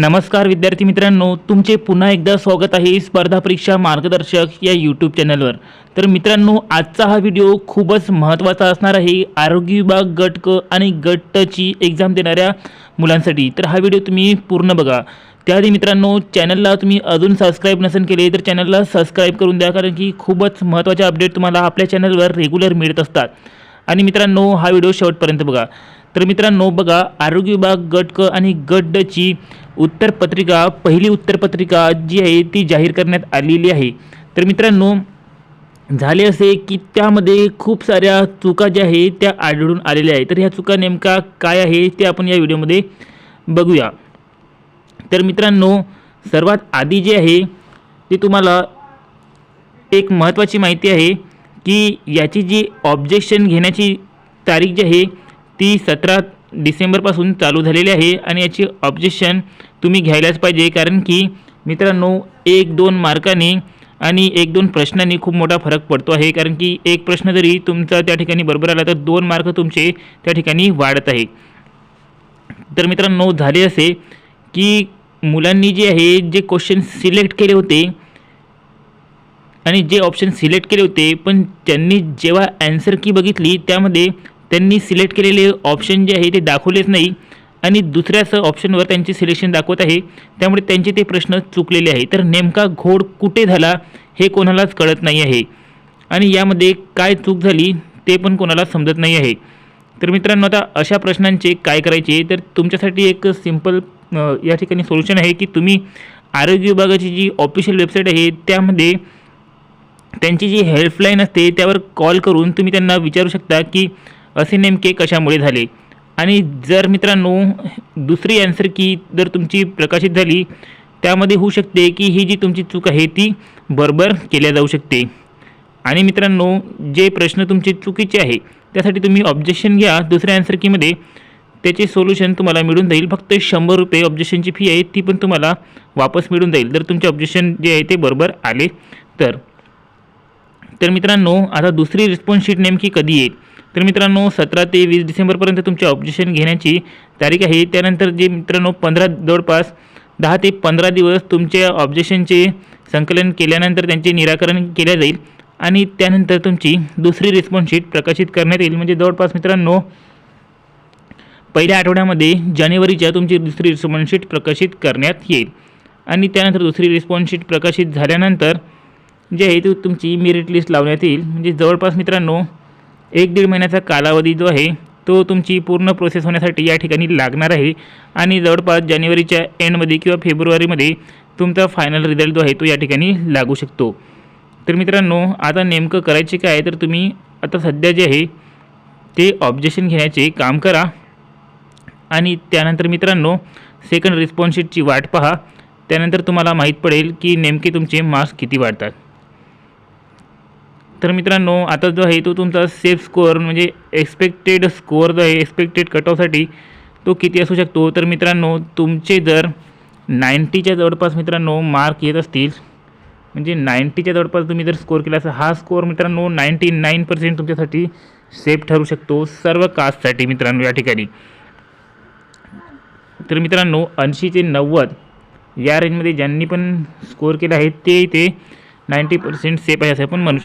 नमस्कार विद्यार्थी मित्रांनो तुमचे पुन्हा एकदा स्वागत आहे स्पर्धा परीक्षा मार्गदर्शक या यूट्यूब चॅनलवर तर मित्रांनो आजचा हा व्हिडिओ खूपच महत्त्वाचा असणार आहे. आरोग्य विभाग गट क आणि गट ची एक्झाम देणाऱ्या मुलांसाठी. तर हा व्हिडिओ तुम्ही पूर्ण बघा. त्याआधी मित्रांनो चॅनलला तुम्ही अजून सबस्क्राईब नसेल केले तर चॅनलला सबस्क्राईब करून द्या कारण की खूपच महत्त्वाचे अपडेट तुम्हाला आपल्या चॅनलवर रेग्युलर मिळत असतात. आणि मित्रांनो हा व्हिडिओ शेवटपर्यंत बघा. तर मित्रांनो बघा आरोग्य विभाग गट क आणि गट ड उत्तरपत्रिका पहिली उत्तरपत्रिका जी आहे ती जाहीर करण्यात आलेली आहे. तर मित्रांनो झाले असे की त्यामध्ये खूप साऱ्या चुका ज्या आहे त्या आढळून आलेल्या आहेत. तर ह्या चुका नेमका काय आहे ते आपण या व्हिडिओमध्ये बघूया. तर मित्रांनो सर्वात आधी जे आहे ते तुम्हाला एक महत्त्वाची माहिती आहे की याची जी ऑब्जेक्शन घेण्याची तारीख जी आहे ती सतरा डिसेंबरपासून चालू झालेली आहे आणि याची ऑब्जेक्शन तुम्ही घ्यायलाच पाहिजे कारण की मित्रांनो एक दोन मार्काने आणि एक दोन प्रश्नांनी खूप मोठा फरक पडतो आहे कारण की एक प्रश्न जरी तुमचा त्या ठिकाणी बरोबर आला तर दोन मार्क तुमचे त्या ठिकाणी वाढत आहे. तर मित्रांनो झाले असे की मुलांनी जे आहे जे क्वेश्चन सिलेक्ट केले होते आणि जे ऑप्शन सिलेक्ट केले होते पण त्यांनी जेव्हा ॲन्सर की बघितली त्यामध्ये त्यांनी सिलेक्ट केलेले ऑप्शन जे आहे ते दाखवलेच नाही आणि दुसऱ्याच ऑप्शनवर त्यांचे सिलेक्शन दाखवत आहे. त्यामुळे त्यांचे ते प्रश्न चुकलेले आहे तर नेमका घोड कुठे झाला हे कोणालाच कळत नाही आहे. आणि यामध्ये काय चूक झाली ते पण कोणाला समजत नाही आहे. तर मित्रांनो आता अशा प्रश्नांचे काय करायचे? तर तुमच्यासाठी एक सिंपल या ठिकाणी सोल्युशन आहे की तुम्ही आरोग्य विभागाची जी ऑफिशियल वेबसाईट आहे त्यामध्ये त्यांची जी हेल्पलाईन असते त्यावर कॉल करून तुम्ही त्यांना विचारू शकता की असे नेमके कशामुळे झाले? आणि जर मित्रांनो दुसरी ॲन्सर की जर तुमची प्रकाशित झाली त्यामध्ये होऊ शकते की ही जी तुमची चूक आहे ती बरोबर केल्या जाऊ शकते. आणि मित्रांनो जे प्रश्न तुमचे चुकीचे आहे त्यासाठी तुम्ही ऑब्जेक्शन घ्या. दुसऱ्या ॲन्सर कीमध्ये त्याचे सोल्युशन तुम्हाला मिळून जाईल. फक्त शंभर रुपये ऑब्जेक्शनची फी आहे ती पण तुम्हाला वापस मिळून जाईल. जर तुमचे ऑब्जेक्शन जे आहे ते बरोबर आले तर. तर मित्रांनो आता दुसरी रिस्पॉन्स शीट नेमकी कधी येईल? तर मित्रांनो सतरा ते वीस डिसेंबरपर्यंत तुमचे ऑब्जेक्शन घेण्याची तारीख आहे. त्यानंतर जे मित्रांनो पंधरा जवळपास दहा ते पंधरा दिवस तुमच्या ऑब्जेक्शनचे संकलन केल्यानंतर त्यांचे निराकरण केले जाईल. आणि त्यानंतर तुमची दुसरी रिस्पॉन्स शीट प्रकाशित करण्यात येईल. म्हणजे जवळपास मित्रांनो पहिल्या आठवड्यामध्ये जानेवारीच्या तुमची दुसरी रिस्पॉन्स शीट प्रकाशित करण्यात येईल. आणि त्यानंतर दुसरी रिस्पॉन्स शीट प्रकाशित झाल्यानंतर जे आहे ते तुमची मेरिट लिस्ट लावण्यात येईल. म्हणजे जवळपास मित्रांनो एक दीड महिन्याचा कालावधी जो आहे तो तुमची पूर्ण प्रोसेस होण्यासाठी या ठिकाणी लागणार आहे. आणि जवळपास जानेवारीच्या एंडमध्ये किंवा फेब्रुवारीमध्ये तुमचा फायनल रिझल्ट जो आहे तो या ठिकाणी लागू शकतो. तर मित्रांनो आता नेमकं करायचे काय तर तुम्ही आता सध्या जे आहे ते ऑब्जेक्शन घेण्याचे काम करा. आणि त्यानंतर मित्रांनो सेकंड रिस्पॉन्सशीटची वाट पहा. त्यानंतर तुम्हाला माहीत पडेल की नेमके तुमचे मार्क्स किती वाढतात. तर मित्रांनो आता जो आहे तो तुमचा सेफ स्कोअर म्हणजे एक्सपेक्टेड स्कोअर जो आहे एक्सपेक्टेड कट ऑफसाठी तो किती असू शकतो? तर मित्रांनो तुमचे जर नाईंटीच्या जवळपास मित्रांनो मार्क येत असतील म्हणजे नाईंटीच्या जवळपास तुम्ही जर स्कोअर केला असं हा स्कोअर मित्रांनो नाईंटी नाईन पर्सेंट तुमच्यासाठी सेफ ठरू शकतो सर्व कास्टसाठी मित्रांनो या ठिकाणी. तर मित्रांनो ऐंशी ते नव्वद या रेंजमध्ये ज्यांनी पण स्कोअर केला आहे ते ते नाईंटी पर्सेंट सेफ आहे असं आपण म्हणू